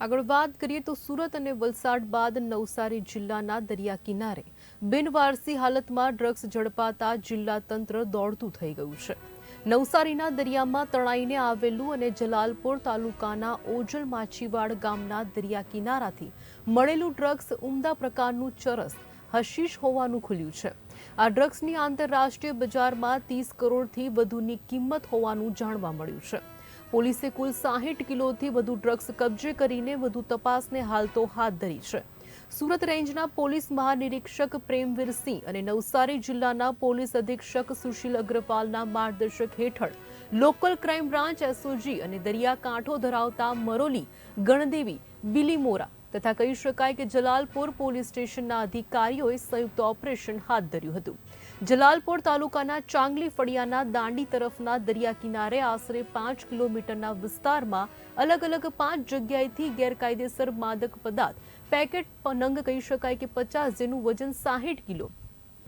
આગળ વાત કરીએ તો સુરત અને વલસાડ બાદ નવસારી જિલ્લાના દરિયા કિનારે બિનવારસી હાલતમાં ડ્રગ્સ ઝડપાતા જિલ્લા તંત્ર દોડતું થઈ ગયું છે. નવસારીના દરિયામાં તણાઈને આવેલું અને જલાલપોર તાલુકાના ઓજલ માછીવાડ ગામના દરિયા કિનારાથી મળેલું ડ્રગ્સ ઉમદા પ્રકારનું ચરસ હશીશ હોવાનું ખુલ્યું છે. આ ડ્રગ્સની આંતરરાષ્ટ્રીય બજારમાં ત્રીસ કરોડથી વધુની કિંમત હોવાનું જાણવા મળ્યું છે. પોલીસે કુલ સાહીઠ કિલોથી વધુ ડ્રગ્સ કબજે કરીને વધુ તપાસને હાલ તો હાથ ધરી છે. સુરત રેન્જના પોલીસ મહાનિરીક્ષક પ્રેમવીર અને નવસારી જિલ્લાના પોલીસ અધિક્ષક સુશીલ અગ્રવાલના માર્ગદર્શક હેઠળ લોકલ ક્રાઇમ બ્રાન્ચ એસઓજી અને દરિયાકાંઠો ધરાવતા મરોલી, ગણદેવી, બિલીમોરા તથા કહી શકાય કે જલાલપુર પોલીસ સ્ટેશનના અધિકારીઓએ સંયુક્ત ઓપરેશન હાથ ધર્યું હતું. જલાલપુર તાલુકાના ચાંગલી ફળિયાના દાંડી તરફના દરિયા કિનારે આશરે પાંચ કિલોમીટરના વિસ્તારમાં અલગ અલગ પાંચ જગ્યાએથી ગેરકાયદેસર માદક પદાર્થ, પેકેટ નંગ કહી શકાય કે પચાસ જેનું વજન સાહીઠ કિલો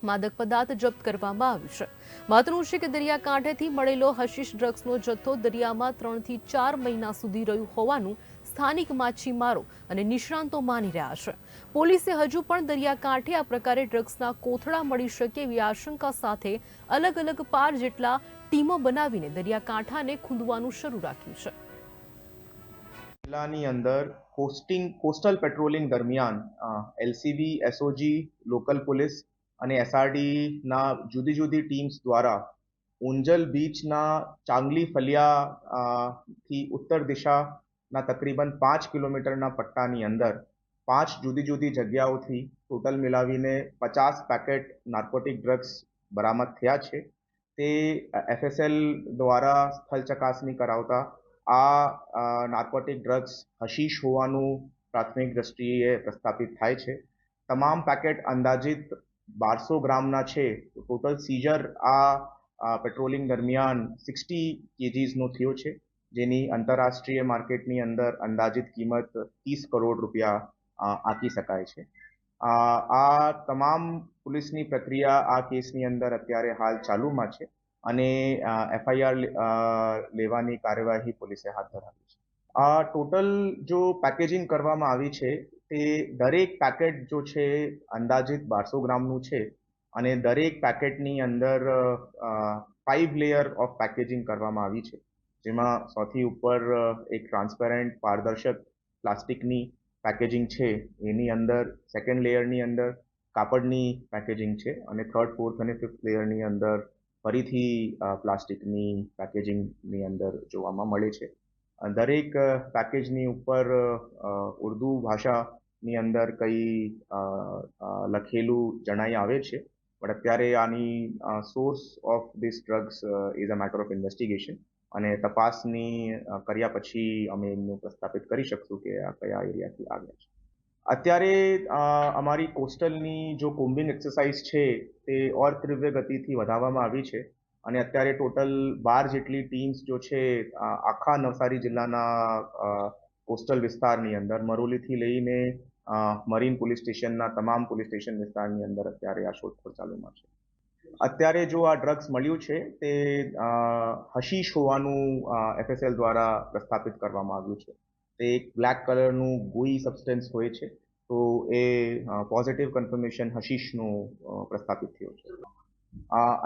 માદક પદાર્થ જપ્ત કરવામાં આવ્યું છે. માતનું છે કે દરિયાકાંઠેથી મળેલો હશીશ ડ્રગ્સનો જથ્થો દરિયામાં ત્રણથી ચાર મહિના સુધી રહ્યું હોવાનું સ્થાનિક માછીમારો અને નિષ્ણાંતો માની રહ્યા છે. પોલીસે હજુ પણ દરિયાકાંઠે આ પ્રકારે ડ્રગ્સના કોથળા મળી શકે એવી આશંકા સાથે અલગ અલગ પાર જેટલા ટીમો બનાવીને દરિયાકાંઠાને ખૂંદવાનું શરૂ રાખ્યું છે. જિલ્લાની અંદર કોસ્ટિંગ કોસ્ટલ પેટ્રોલિંગ દરમિયાન એલસીબી, એસઓજી, લોકલ પોલીસ અને એસઆરડીના જુદી જુદી ટીમ્સ દ્વારા ઉંજલ બીચના ચાંગલી ફલિયા થી ઉત્તર દિશાના તકરીબન પાંચ કિલોમીટરના પટ્ટાની અંદર પાંચ જુદી જુદી જગ્યાઓથી ટોટલ મિલાવીને પચાસ પેકેટ નાર્કોટિક ડ્રગ્સ બરામદ થયા છે. તે એફએસએલ દ્વારા સ્થળ ચકાસણી કરાવતા આ નાર્કોટિક ડ્રગ્સ હશીશ હોવાનું પ્રાથમિક દ્રષ્ટિએ પ્રસ્થાપિત થાય છે. તમામ પેકેટ અંદાજિત બારસો ગ્રામના છે. ટોટલ સીઝર આ પેટ્રોલિંગ દરમિયાન સિક્સટી કેજીસનો થયો છે. જેની આંતરરાષ્ટ્રીય માર્કેટની અંદર અંદાજિત કિંમત ત્રીસ કરોડ રૂપિયા આંકી શકાય છે. આ તમામ પોલીસની પ્રક્રિયા આ કેસની અંદર અત્યારે હાલ ચાલુમાં છે અને એફઆઈઆર લેવાની કાર્યવાહી પોલીસે હાથ ધરાવી છે. આ ટોટલ જો પેકેજિંગ કરવામાં આવી છે તે દરેક પેકેટ જો છે અંદાજિત બારસો ગ્રામનું છે અને દરેક પેકેટની અંદર ફાઇવ લેયર ઓફ પેકેજિંગ કરવામાં આવી છે. જેમાં સૌથી ઉપર એક ટ્રાન્સપેરન્ટ પારદર્શક પ્લાસ્ટિકની પેકેજિંગ છે. એની અંદર સેકન્ડ લેયરની અંદર કાપડની પેકેજિંગ છે અને થર્ડ ફોર્થ અને ફિફ્થ લેયરની અંદર ફરીથી પ્લાસ્ટિકની પેકેજિંગની અંદર જોવામાં મળે છે. દરેક પેકેજની ઉપર ઉર્દુ ભાષાની અંદર કંઈ લખેલું જણાઈ આવે છે. પણ અત્યારે આની source of this drugs is a matter of investigation અને તપાસની કર્યા પછી અમે એમનું પ્રસ્થાપિત કરી શકશું કે આ કયા એરિયાથી આવ્યા છે. અત્યારે અમારી કોસ્ટલની જો કોમ્બિંગ એક્સરસાઇઝ છે, તે ઓર તીવ્ર ગતિથી વધારવામાં આવી છે અને અત્યારે ટોટલ બાર જેટલી ટીમ્સ જો છે આખા નવસારી જિલ્લાના કોસ્ટલ વિસ્તારની અંદર, મરોલીથી લઈને મરીન પોલીસ સ્ટેશનના તમામ પોલીસ સ્ટેશન વિસ્તારની અંદર અત્યારે આ શોધખોળ ચાલુમાં છે. અત્યારે જો આ ડ્રગ્સ મળ્યું છે, તે હશીશ હોવાનું એફએસએલ દ્વારા પ્રસ્થાપિત કરવામાં આવ્યું છે. તે એક બ્લેક કલરનું ગોઈ સબસ્ટન્સ હોય છે, તો એ પોઝિટિવ કન્ફર્મેશન હશીશનું પ્રસ્થાપિત થયું છે.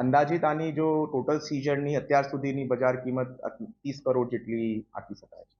અંદાજિત આની જો ટોટલ સીઝરની અત્યાર સુધીની બજાર કિંમત ત્રીસ કરોડ જેટલી આંકી શકાય છે.